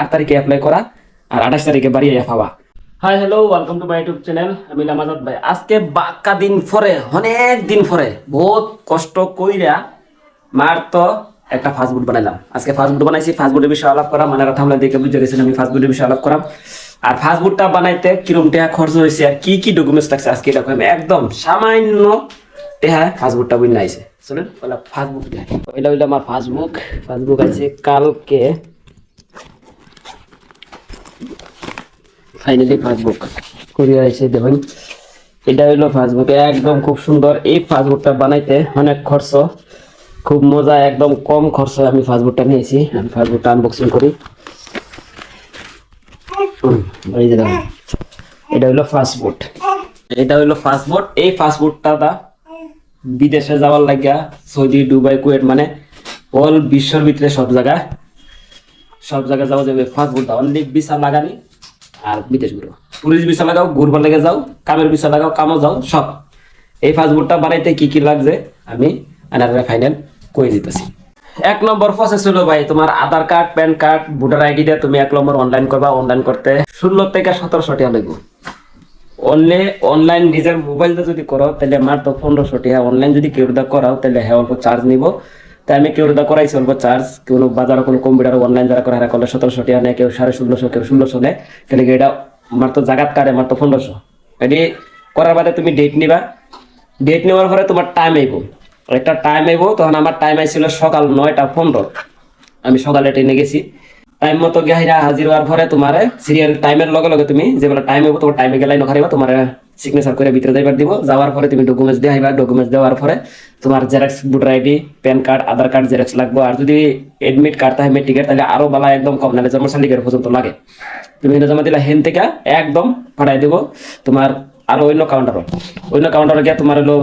আট তারিখে অ্যাপ্লাই করা আর আঠাশ তারিখে বাড়ি পাওয়া। Hi hello welcome to my YouTube channel আমি নামাজাদ ভাই। আজকে বাক্কা দিন পরে অনেক দিন পরে বহুত কষ্ট কইরা মার তো একটা ফাস্টফুড বানাইলাম। আজকে ফাস্টফুড বানাইছি, ফাস্টফুডের বিষয়ে আলাপ করা মানে আমরা দেখে বুঝে গেছেন আমি ফাস্টফুডের বিষয়ে আলাপ করাম। আর ফাস্টফুডটা বানাইতে কিরম টাকা খরচ হয়েছে আর কি কি ডকুমেন্টস লাগছে আজকে এটা কইম। একদম সামান্য টেহা ফাস্টফুডটা বুঝে আইছে। শুনেন ওলা ফাস্টফুড এটা হইল আমার ফাস্টবুক ফাস্টবুক আছে কালকে ফাইনালি ফাস্টবুক করিয়া এসে দেখুন, এটা হইল ফাস্টবুক একদম খুব সুন্দর। এই ফাস্টবুকটা বানাইতে অনেক খরচ, খুব মজা, একদম কম খরচ আমি ফাস্টবুকটা নিয়েছি। আমি ফাস্টবুকটা আনবক্সিং করি। দেখুন, এটা হইল ফাস্টফুড এটা হইল ফাস্টফুড এই ফাস্টফুডটা দা বিদেশে যাওয়ার লাগিয়া, সৌদি, দুবাই কুয়েট মানে অল বিশ্বর ভিতরে সব জায়গায় সব জায়গায় যাওয়া যাবে। দা অনলি ভিসা লাগানি। আর বিদেশ ঘুরো। টুরিস্ট ভিসা লাগাও, ঘুরবার লেগে যাও, কামের ভিসা লাগাও, কামও যাও, সব। এই ফাস্টফুডটা বানাইতে কি কি লাগছে? আমি আনারে ফাইনাল করে দিতেছি। এক নম্বর প্রসেস হলো ভাই, তোমার Aadhaar card, PAN card, voter ID দিয়ে তুমি এক নম্বর অনলাইন করবা অনলাইন করতে ষোলো থেকে সতেরোশো টাকা লাগবে। অনলি অনলাইন নিজের মোবাইল দিয়ে যদি করো, তাহলে তো পনেরোশো টাকা। অনলাইন যদি কেউ করাও তাহলে হ্যাঁ চার্জ নিব। তাই আমি কেউ করাইছি, অল্প চার্জ কোনো বাজারে কোনো কম্পিউটার অনলাইন যারা করে করলে সতেরোশো টিয়া নেয়, কেউ সাড়ে ষোলোশো, কেউ ষোলোশো নেয়। তাহলে এটা তো জাগাত কাটে তো পনেরোশো। এটি করার বাদে তুমি ডেট নিবা। ডেট নেওয়ার পরে তোমার টাইম আইব। একটা টাইম আইব, তখন আমার টাইম আইছিল সকাল নয়টা পনেরো। আমি সকালে ট্রেনে গেছি। টাইম মতো গাহিরা হাজির হওয়ার পরে তোমার সিরিয়াল টাইমের লগে লগে তুমি যেবেলা টাইম হইব তোমার টাইমে গেলাই নখারিবা তোমার সিগনেচার করে ভিতরে যাইবার দিব। যাওয়ার পরে তুমি ডকুমেন্টস দিয়ে আইবা। ডকুমেন্টস দেওয়ার পরে তোমার Xerox voter ID PAN card Aadhaar card Xerox লাগবে। আর যদি এডমিট কার্ড থাকে মেট্রিকের তাহলে আরও বালা একদম কম, নাহলে জন্ম সার্টিফিকেট পর্যন্ত লাগে। তুমি এটা জমা দিলে হেন থেকে একদম পাঠাই দেবো। তোমার আরও অন্য কাউন্টারও অন্য কাউন্টারে গিয়ে তোমার হলো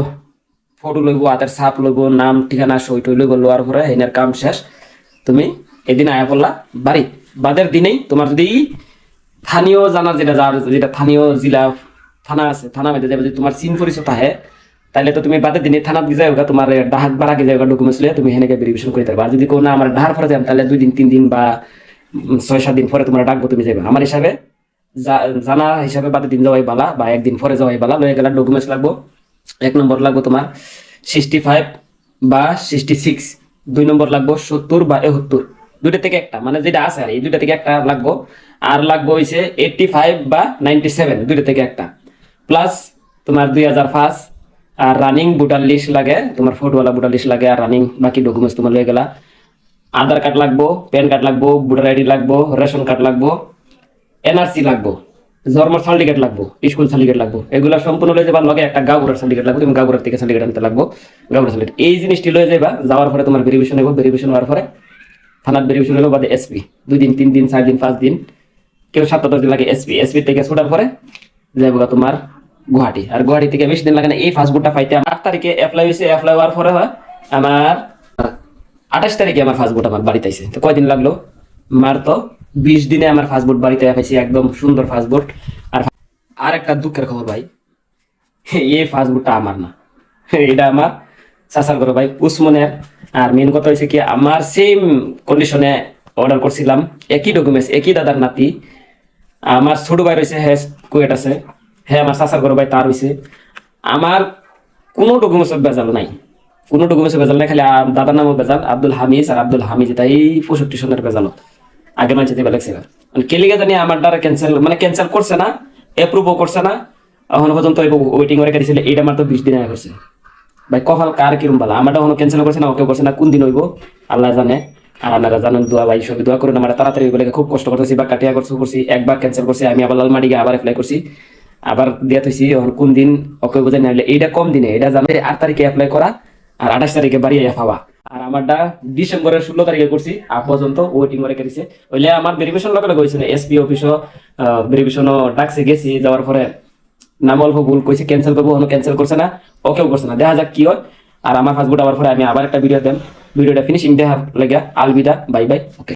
ফটো লইব, হাতের ছাপ লইব, নাম, ঠিকানা সই টই লইব লোয়ার পরে হেনের কাম শেষ। তুমি এদিন আয়া পড়লা বাড়ি, বাদের দিনেই তোমার যদি স্থানীয় জানা যেটা যার, যেটা স্থানীয় জেলা, থানা আছে, থানা মধ্যে যাবে যদি তোমার সিন পরিচয় থাকে তাহলে তো তুমি বাদের দিনে থানাত গিয়ে যাওগা তোমার ডাহাক বাড়া গিয়ে যাওগা ডকুমেন্টস লিয়ে তুমি হেনেকে ভেরিফিকেশন করে পারবে আর যদি কোনো আমার ডাহার পরে যান তাহলে দুই দিন, তিন দিন বা ছয়, সাত দিন পরে তোমার ডাকবো তুমি যাবে আমার হিসাবে জানা হিসাবে বাদের দিন যাওয়াই বালা, বা একদিন পরে যাওয়াই বালা লয়ে গেলে ডকুমেন্টস লাগবো। এক নম্বর লাগবো তোমার সিক্সটি ফাইভ বা সিক্সটি সিক্স দুই নম্বর লাগবো সত্তর বা এহত্তর। দুইটা থেকে একটা মানে যেটা আছে আর এই দুইটা থেকে একটা লাগবো। আর লাগবো হইছে এইটটি ফাইভ বা নাইনটি সেভেন দুইটা থেকে একটা। প্লাস তোমার দুই হাজার পাঁচ, আর রানিং ভোটার লিস্ট লাগে, তোমার ফটোওয়ালা ভোটার লিস্ট লাগে, আর রানিং বাকি ডকুমেন্টস তোমার লয়ে গেলা। আধার কার্ড লাগবো প্যান কার্ড লাগবো ভোটার আইডি লাগবো রেশন কার্ড লাগবো এনআরসি লাগবো, জন্ম সার্টিফিকেট লাগবো স্কুল সার্টিফিকেট লাগবো। এগুলো সম্পূর্ণ লয়ে যাবার লগে একটা গাগুরার সার্টিফিকেট লাগবে, তুমি গাগুরার থেকে সার্টিফিকেট আনতে লাগবো গাগুরার সার্টিফিকেট এই জিনিসটি লয়ে যাবা যাওয়ার পরে তোমার ভেরিফিকেশন হইব ভেরিফিকেশন হওয়ার পরে থানার ভেরিফিকেশন হলো বাদে এসপি দুই দিন, তিন দিন, চার দিন, পাঁচ দিন। কেউ সাতটা দশ দিন লাগে এসপি এসপি থেকে ছোটার পরে যাব তোমার গুয়াহাটি। আর গুয়াহাটি থেকে বেশি দিন লাগে না, এই ফাস্টফুডটা পাইতে আমার আট তারিখে অ্যাপ্লাই হয়েছে অ্যাপ্লাই হওয়ার পরে হয় আমার আঠাশ তারিখে আমার ফাস্টফুড আমার বাড়িতে আইছে। তো কয়দিন লাগল? মার তো বিশ দিনে আমার ফাস্টফুড বাড়িতে পাইছি, একদম সুন্দর ফাস্টফুড আর আর একটা দুঃখের খবর ভাই, এই ফাস্টফুডটা আমার না। এটা আমার চাচার ঘর ভাই, উসমানের আর মেন কথা হয়েছে কি, আমার সেম কন্ডিশনে অর্ডার করছিলাম, একই ডকুমেন্টস একই দাদার নাতি। আমার ছোট ভাই রয়েছে হ্যাঁ কুয়েট আছে। হ্যাঁ আমার চাচার ঘর ভাই তার হয়েছে আমার কোনো ডকুমেন্টস বেজাল নাই। কোনো ডকুমেন্টস বেজাল নাই, খালি দাদার নামও বেজাল আব্দুল হামিজ আর আব্দুল হামিজ তাই পঁয়ষট্টি সনের বেজাল আগে মাঝে দিবে লাগছে মানে কেলিগা জানি আমার দ্বারা ক্যান্সেল মানে ক্যান্সেল করছে না অ্যাপ্রুভও করছে না। এখন পর্যন্ত ওয়েটিং করে কাটিছিল এইটা আমার তো বিশ দিন আগে হয়েছে। ভাই, কপাল কার কিরম বালা? আমারটা কোনো ক্যান্সেল করছে না ওকে করছে না, কোন দিন হইব? আল্লাহ জানে। আর আপনারা জানেন, দোয়া ভাই, সবই দোয়া করুন। আমার তাড়াতাড়ি খুব কষ্ট করতেছি, বা কাটিয়া করছি করছি, একবার ক্যান্সেল করছি, আমি আবার লালমাটি গিয়ে আবার অ্যাপ্লাই করছি। আবার দিয়া থইছি, এখন কোন দিন ওকে বোঝাই না এইটা কম দিনে এটা জানো আট তারিখে অ্যাপ্লাই করা, আর আঠাশ তারিখে বাড়ি পাওয়া। আর আমারটা ডিসেম্বরের ষোলো তারিখে করছি আজ পর্যন্ত ওয়েটিং করে কেটেছে। ওইলে আমার ভেরিফিকেশন লগে লগে হয়েছিল এসপি অফিসও ভেরিফিকেশনও ডাকছে, গেছি, যাওয়ার পরে নাম অল্প ভুল কইছে ক্যান্সেল করব কোনো ক্যান্সেল করছে না, ওকেও করছে না। দেখা যাক কি হয়। আর আমার ফাস্টফুড আবার পরে আমি আবার একটা ভিডিও দেন। ভিডিওটা ফিনিশিং দেখা লেগে, আলবিদা বাই বাই ওকে